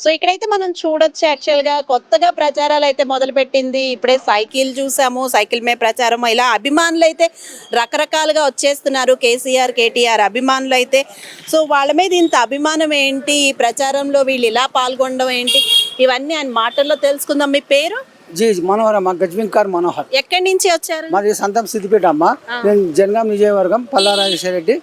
So ఇక్కడైతే మనం చూడొచ్చు యాక్చువల్గా కొత్తగా ప్రచారాలు అయితే మొదలు పెట్టింది ఇప్పుడే సైకిల్ చూసాము సైకిల్ మే ప్రచారం ఇలా అభిమానులు అయితే రకరకాలుగా వచ్చేస్తున్నారు కేసీఆర్ కేటీఆర్ అభిమానులు అయితే సో వాళ్ళ మీద ఇంత అభిమానం ఏంటి? ఈ ప్రచారంలో వీళ్ళు ఇలా పాల్గొనడం ఏంటి? ఇవన్నీ ఆయన మాటల్లో తెలుసుకుందాం. మీ పేరు? జీ మనోహర్ అమ్మ గజ్వింకార్ మనోహర్. ఎక్కడి నుంచి వచ్చారు? మాది సంతం సిద్దిపేట అమ్మ. నేను జనగాం నిజయవర్గం పల్లారాజేశ్వర రెడ్డి.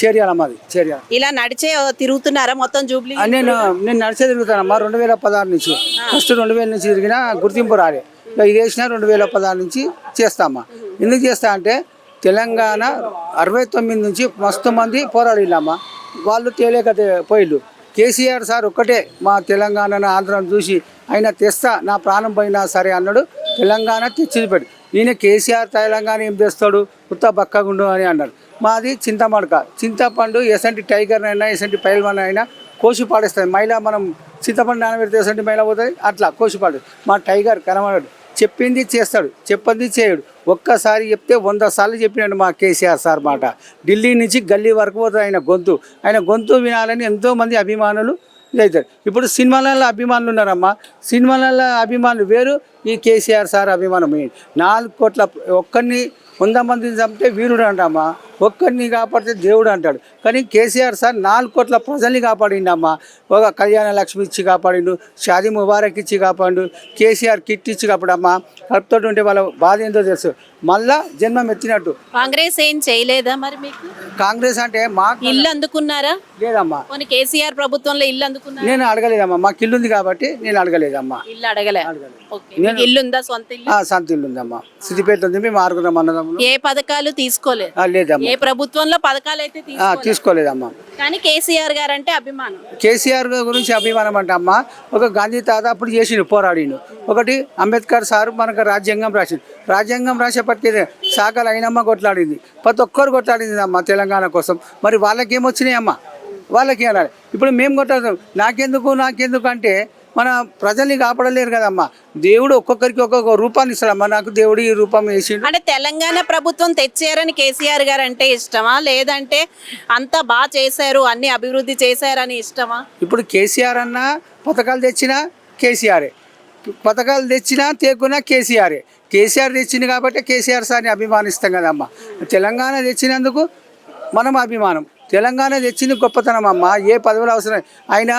చేరియాల మాది చేరియాల. ఇలా నడిచే తిరుగుతున్నారా మొత్తం జూబ్లీ? నేను నేను నడిచే తిరుగుతానమ్మా రెండు వేల పదహారు నుంచి. ఫస్ట్ రెండు వేల నుంచి తిరిగిన గుర్తింపు రాలే. ఇది వేసిన రెండు వేల పదహారు నుంచి చేస్తామా ఎందుకు చేస్తా అంటే తెలంగాణ అరవై తొమ్మిది నుంచి మస్తు మంది పోరాడిల్లమ్మా వాళ్ళు తేలేక పోయిళ్ళు. కేసీఆర్ సార్ ఒక్కటే మా తెలంగాణ ఆంధ్రాను చూసి ఆయన తెస్తా నా ప్రాణం పోయినా సరే అన్నాడు. తెలంగాణ తెచ్చిపెట్టు ఈయన కేసీఆర్ తెలంగాణ ఏం తెస్తాడు ఉత్త బక్కగుండు అని అన్నాడు మాది చింతమడక. చింతపండు ఎసంటి టైగర్ అయినా ఎసంటి పైల్వాన్ అయినా కోసి పాడేస్తుంది మైలా మనం చింతపండు నానబెడితే ఎసంటి మైలా పోతుంది అట్లా కోసి పాడు మా టైగర్ కనబడాడు. చెప్పింది చేస్తాడు. చెప్పింది చేయడు. ఒక్కసారి చెప్తే వంద సార్లు చెప్పినాడు మా కేసీఆర్ సార్ మాట. ఢిల్లీ నుంచి గల్లీ వరకు పోతుంది ఆయన గొంతు. ఆయన గొంతు వినాలని ఎంతోమంది అభిమానులు ఇదవుతారు ఇప్పుడు సినిమాలలో అభిమానులు ఉన్నారమ్మా. సినిమాలలో అభిమానులు వేరు ఈ కేసీఆర్ సార్ అభిమానం. నాలుగు కోట్ల ఒక్కరిని వంద మందిని చంపితే వీరుడు అంటామా? ఒక్కరిని కాపాడితే దేవుడు అంటాడు. కానీ కేసీఆర్ సార్ నాలుగు కోట్ల ప్రజల్ని కాపాడిండమ్మా. ఒక కళ్యాణ లక్ష్మి ఇచ్చి కాపాడిండు షాదీ ముబారక్ ఇచ్చి కాపాడు కేసీఆర్ కిట్ ఇచ్చి కాపాడమ్మా. కడుపుతో ఉంటే వాళ్ళ బాధ ఏంటో తెలుసు. మళ్ళా జన్మం ఎత్తినట్టు. కాంగ్రెస్ ఏం చేయలేదా మరి మీకు? కాంగ్రెస్ అంటే మాకు ఇల్లు అందుకున్నారా? లేదమ్మా. కేసీఆర్ ప్రభుత్వంలో ఇల్లు అందుకున్నారా? నేను అడగలేదమ్మా. మాకు ఇల్లు ఉంది కాబట్టి నేను అడగలేదమ్మా. ఇల్లు అడగలే. ఇల్లు ఉందా సొంత ఇల్లు? సొంత ఇల్లు ఉందమ్మా సిద్దిపేట ఉంది మేము ఆరుగురం అన్నదమ్ములు. ఏ పథకాలు తీసుకోలేదు? లేదమ్మా. ఏ ప్రభుత్వంలో పథకాలు అయితే తీసుకోలేదమ్మా. కానీ కేసీఆర్ గారు అంటే అభిమానం. కేసీఆర్ గురించి అభిమానం అంటే అమ్మ ఒక గాంధీ తాత అప్పుడు చేసిండు పోరాడిండు. ఒకటి అంబేద్కర్ సార్ మనకు రాజ్యాంగం రాసిండు. రాజ్యాంగం రాసేపటికి శాఖలు అయినమ్మ కొట్లాడింది. ప్రతి ఒక్కరు కొట్లాడింది అమ్మ తెలంగాణ కోసం. మరి వాళ్ళకి ఏమొచ్చినాయి అమ్మ వాళ్ళకి అనాలి? ఇప్పుడు మేము కొట్లాడతాం నాకెందుకు నాకెందుకు అంటే మన ప్రజల్ని కాపాడలేరు కదమ్మా. దేవుడు ఒక్కొక్కరికి ఒక్కొక్క రూపాన్ని ఇస్తాడమ్మా నాకు దేవుడు ఈ రూపం వేసిండు. అంటే తెలంగాణ ప్రభుత్వం తెచ్చారని కేసీఆర్ గారు అంటే ఇష్టమా? లేదంటే అంతా బాగా చేశారు అన్ని అభివృద్ధి చేశారని ఇష్టమా? ఇప్పుడు కేసీఆర్ అన్న పథకాలు తెచ్చినా కేసీఆరే. పథకాలు తెచ్చినా తేకున్నా కేసీఆరే. కేసీఆర్ తెచ్చింది కాబట్టి కేసీఆర్ సార్ని అభిమానిస్తాం కదమ్మా. తెలంగాణ తెచ్చినందుకు మనం అభిమానం. తెలంగాణ తెచ్చింది గొప్పతనం అమ్మ. ఏ పదవులు అవసరం? ఆయన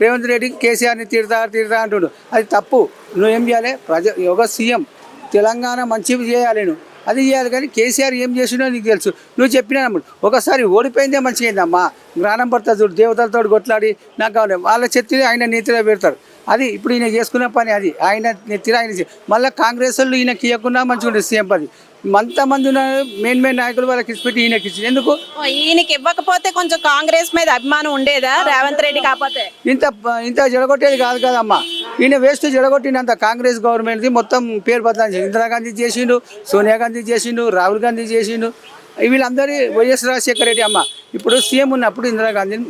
రేవంత్ రెడ్డి కేసీఆర్ని తీరుతా తీరుతా అంటుండు. అది తప్పు. నువ్వేం చేయాలి? ప్రజ ఒక సీఎం. తెలంగాణ మంచివి చేయాలి నువ్వు. అది చేయాలి కానీ కేసీఆర్ ఏం చేసినో నీకు తెలుసు. నువ్వు చెప్పినా ఒకసారి ఓడిపోయిందే మంచిగా జ్ఞానం పడుతుంది చూడు దేవతలతో కొట్లాడి నాకు కావాలి. వాళ్ళ చెత్తి ఆయన నెత్తిలో పెడతారు. అది ఇప్పుడు ఈయన చేసుకున్న పని అది. ఆయన నెత్తిలో ఆయన మళ్ళీ కాంగ్రెస్ వాళ్ళు ఈయనకి ఇవ్వకుండా మంచిగా ఉంటుంది సీఎం పది మంతమంది మెయిన్ మెయిన్ నాయకులు వాళ్ళకి ఇచ్చిపెట్టి ఈయనకి ఇచ్చింది. ఎందుకు? ఈయనకి ఇవ్వకపోతే కొంచెం కాంగ్రెస్ మీద అభిమానం ఉండేదా? రేవంత్ రెడ్డి కాకపోతే? ఇంత ఇంత జడగొట్టేది కాదు కదమ్మా. ఈయన వేస్ట్ చెడగొట్టినంత కాంగ్రెస్ గవర్నమెంట్ది మొత్తం పేరు బదలాం ఇందిరాగాంధీ చేసిండు సోనియా గాంధీ చేసిండు రాహుల్ గాంధీ చేసిండు. వీళ్ళందరి వైఎస్ రాజశేఖర రెడ్డి అమ్మ. ఇప్పుడు సీఎం ఉన్నప్పుడు ఇందిరాగాంధీని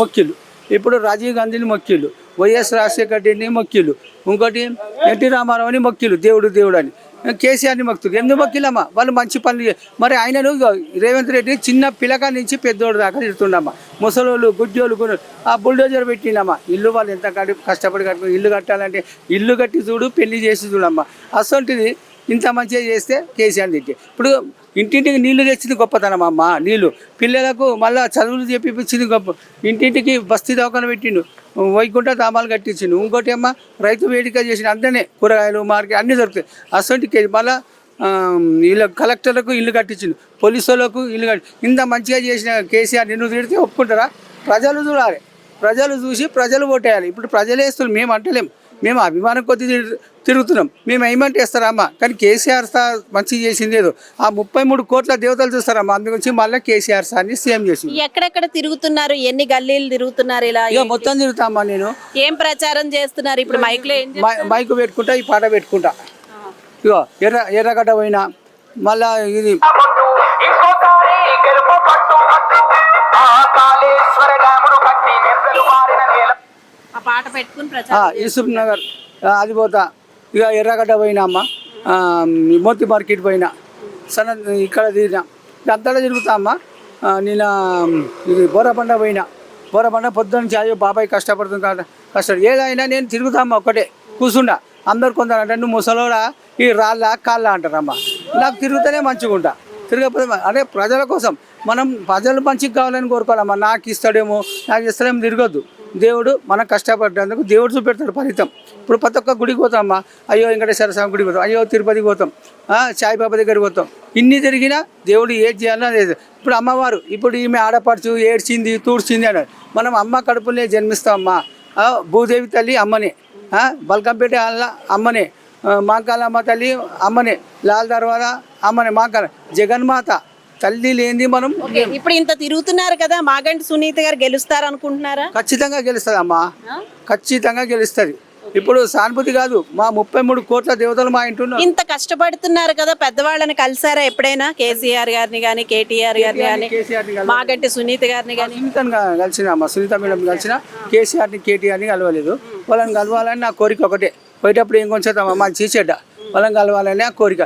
మొక్కిలు ఇప్పుడు రాజీవ్ గాంధీని మొక్కిలు వైఎస్ రాజశేఖర రెడ్డిని మొక్కిలు ఇంకోటి ఎన్టీ రామారావుని మొక్కిలు దేవుడు దేవుడు అని. కేసీఆర్ని మొక్కుతుంది ఎందుకు మొక్కిలమ్మా వాళ్ళు మంచి పనులు మరి ఆయనను రేవంత్ రెడ్డి చిన్న పిల్లక నుంచి పెద్దోడు దాకా తిడుతుండమ్మా. ముసలోళ్ళు గుడ్డోళ్ళు గురు ఆ బుల్డోజర్ పెట్టిండమ్మా. ఇల్లు వాళ్ళు ఎంత కష్టపడి కట్టుకుని ఇల్లు కట్టాలంటే ఇల్లు కట్టి చూడు పెళ్ళి చేసి చూడమ్మా. అసొంటిది ఇంత మంచిగా చేస్తే కేసీఆర్ తిట్టి. ఇప్పుడు ఇంటింటికి నీళ్ళు తెచ్చింది గొప్పతనం అమ్మ నీళ్ళు. పిల్లలకు మళ్ళా చదువులు చెప్పిపించింది గొప్ప ఇంటింటికి బస్తీ దవాఖాన పెట్టిండు. వైకుంఠ ధామాలు కట్టించిండు. ఇంకోటి అమ్మ రైతు వేడిక చేసిన అందరినీ కూరగాయలు మార్కెట్ అన్నీ దొరుకుతాయి. అసొంటి మళ్ళా ఆ, వీళ్ళ కలెక్టర్లకు ఇల్లు కట్టించిండు. పోలీసు వాళ్ళకు ఇల్లు కట్టి ఇంత మంచిగా చేసిన కేసీఆర్ నిన్ను తిడితే ఒప్పుకుంటారా? ప్రజలు చూడాలి. ప్రజలు చూసి ప్రజలు ఓటేయాలి. ఇప్పుడు ప్రజలేస్తున్నారు మేము అంటలేం. మేము అభిమానం కొద్ది తిరు- తిరుగుతున్నాం. మేము ఏమంటే వేస్తారమ్మా కానీ కేసీఆర్ సార్ మంచి చేసింది ఏదో ఆ ముప్పై మూడు కోట్ల దేవతలు చూస్తారమ్మా అందుగురించి మళ్ళీ కేసీఆర్ సార్ని సీఎం చేసింది ఎక్కడెక్కడ తిరుగుతున్నారు? ఎన్ని గల్లీలు తిరుగుతున్నారు ఇలా? ఇక మొత్తం తిరుగుతామ్మా నేను. ఏం ప్రచారం చేస్తున్నారు? ఇప్పుడు మైక్లో ఏం చేస్తున్నారు? మై- మైకు పెట్టుకుంటా ఈ పాట పెట్టుకుంటా. ఇగో ఎర్ర ఎర్రగడ్డ పోయినా మళ్ళా ఇది యూసుఫ్ నగర్ అది పోతా. ఇక ఎర్రగడ్డ పోయినా అమ్మ మోతి మార్కెట్ పోయినా. సన ఇక్కడ తిరిగినా అంతటా తిరుగుతా అమ్మ నేను ఇది బోరబండ పోయినా. పొరపడిన పొద్దున్న నుంచి అయ్యో బాబాయ్ కష్టపడుతుంది కదా. కష్టం ఏదైనా నేను తిరుగుతామ్మా ఒక్కటే? కూర్చుండా. అందరు కొందరు అంటే నువ్వు ముసలోడా? ఈ రాళ్ళ కాళ్ళ? అంటారమ్మా. నాకు తిరుగుతూనే మంచిగా ఉంటా. తిరగకపోతే అదే ప్రజల కోసం మనం ప్రజలు మంచిగా కావాలని కోరుకోవాలమ్మా. నాకు ఇస్తాడేమో నాకు ఇస్తాడేమో తిరగొద్దు. దేవుడు మనం కష్టపడ్డందుకు దేవుడు చూపెడతాడు ఫలితం. ఇప్పుడు ప్రతి ఒక్క గుడికి పోతామమ్మా అయ్యో వెంకటేశ్వర స్వామి గుడికి పోతాం. అయ్యో తిరుపతికి పోతాం. సాయిబాబా దగ్గరికి పోతాం. ఇన్ని తిరిగినా దేవుడు ఏది చేయాలో లేదు. ఇప్పుడు అమ్మవారు ఇప్పుడు ఈమె ఆడపడుచు ఏడ్చింది తూడ్చింది అన్నారు మనం అమ్మ కడుపులే జన్మిస్తామమ్మా. భూదేవి తల్లి అమ్మనే. బల్కంపేట అమ్మనే. మాంకాలమ్మ తల్లి అమ్మనే. లాల్ దర్వాజా అమ్మనే. మాంకాల జగన్మాత తల్లి లేనిది మనం ఇప్పుడు ఇంత తిరుగుతున్నారు కదా మాగంటి సునీత గారు గెలుస్తారు అనుకుంటున్నారా ఖచ్చితంగా గెలుస్తుంది అమ్మా ఖచ్చితంగా గెలుస్తుంది. ఇప్పుడు సానుభూతి కాదు మా ముప్పై మూడు కోట్ల దేవతలు మా ఇంటున్నారు ఇంత కష్టపడుతున్నారు కదా పెద్దవాళ్ళని కలిసారా ఎప్పుడైనా? కేసీఆర్ గారిని కానీ కేటీఆర్ గారిని కానీ. మాగంటి సునీత గారిని కానీ సునీతను కలిసిన అమ్మ సునీత మేడం కలిసిన కేసీఆర్ని కేటీఆర్ని కలవలేదు. వాళ్ళని కలవాలని నా కోరిక ఒకటే. పోయేటప్పుడు ఏం కొంచెం మంచి చెడ్డ వాళ్ళని కలవాలని నా కోరిక.